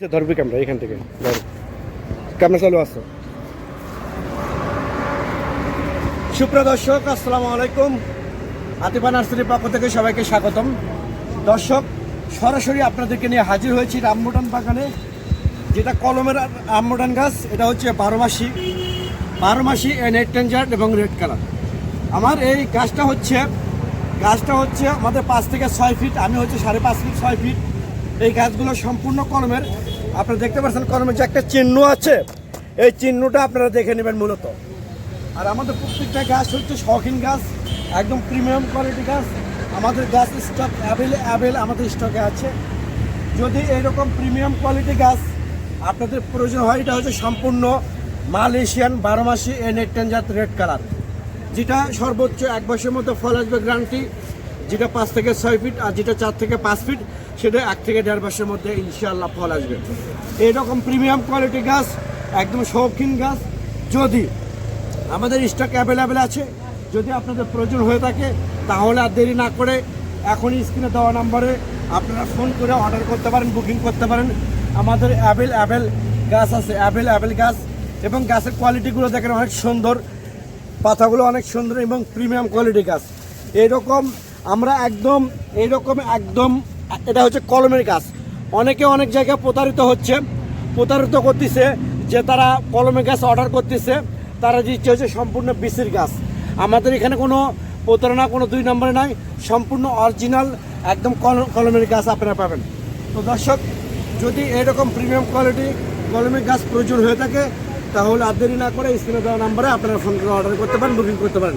ধরবি ক্যামেরা এখান থেকে ক্যামেরা চালু আছে। সুপ্রিয় দর্শক, আসসালামু আলাইকুম। আতিফা নার্সারির পক্ষ থেকে সবাইকে স্বাগতম। দর্শক, সরাসরি আপনাদেরকে নিয়ে হাজির হয়েছি রামবুটান বাগানে, যেটা কলমের রামবুটান গাছ, এটা হচ্ছে বারো মাসি বারো মাসি নেট টেঞ্জার এবং রেড কালার আমার এই গাছটা হচ্ছে গাছটা হচ্ছে আমাদের পাঁচ থেকে ছয় ফিট আমি হচ্ছে সাড়ে পাঁচ ফিট ছয় ফিট এই গাছগুলো সম্পূর্ণ কলমের। আপনারা দেখতে পাচ্ছেন কলমের যে একটা চিহ্ন আছে, এই চিহ্নটা আপনারা দেখে নেবেন মূলত। আর আমাদের প্রত্যেকটা গাছ হচ্ছে শৌখিন গাছ, একদম প্রিমিয়াম কোয়ালিটি গাছ। আমাদের গাছ স্টক অ্যাভেল অ্যাভেল আমাদের স্টকে আছে। যদি এরকম প্রিমিয়াম কোয়ালিটি গাছ আপনাদের প্রয়োজন হয়, এটা হচ্ছে সম্পূর্ণ মালয়েশিয়ান বারো মাসি এন জাত রেড কালার। যেটা সর্বোচ্চ এক বছরের মধ্যে ফল আসবে গ্রান্টি যেটা পাঁচ থেকে ছয় ফিট আর যেটা চার থেকে পাঁচ ফিট সেটা এক থেকে দেড় মাসের মধ্যে ইনশাআল্লাহ ফল আসবে। এইরকম প্রিমিয়াম কোয়ালিটি গাছ, একদম শৌখিন গাছ, যদি আমাদের স্টক অ্যাভেলেবেল আছে, যদি আপনাদের প্রয়োজন হয়ে থাকে, তাহলে আর দেরি না করে এখনই স্ক্রিনে দেওয়া নম্বরে আপনারা ফোন করে অর্ডার করতে পারেন বুকিং করতে পারেন। আমাদের অ্যাভেল অ্যাভেল গাছ আছে অ্যাভেল অ্যাভেল গাছ, এবং গাছের কোয়ালিটিগুলো দেখেন অনেক সুন্দর, পাতাগুলো অনেক সুন্দর এবং প্রিমিয়াম কোয়ালিটি গাছ। এইরকম আমরা একদম এইরকম একদম, এটা হচ্ছে কলমের গাছ। অনেকে অনেক জায়গায় প্রতারিত হচ্ছে, প্রতারিত করতেছে যে তারা কলমের গাছ অর্ডার করতেছে, তারা দিচ্ছে হচ্ছে সম্পূর্ণ বিসির গাছ। আমাদের এখানে কোনো প্রতারণা, কোনো দুই নম্বরে নাই, সম্পূর্ণ অরিজিনাল একদম কল- কলমের গাছ আপনারা পাবেন। তো দর্শক, যদি এরকম প্রিমিয়াম কোয়ালিটি কলমের গাছ প্রয়োজন হয়ে থাকে, তাহলে আর দেরি না করে স্ক্রিনে দেওয়া নাম্বারে আপনারা ফোন করে অর্ডার করতে পারেন বুকিং করতে পারেন।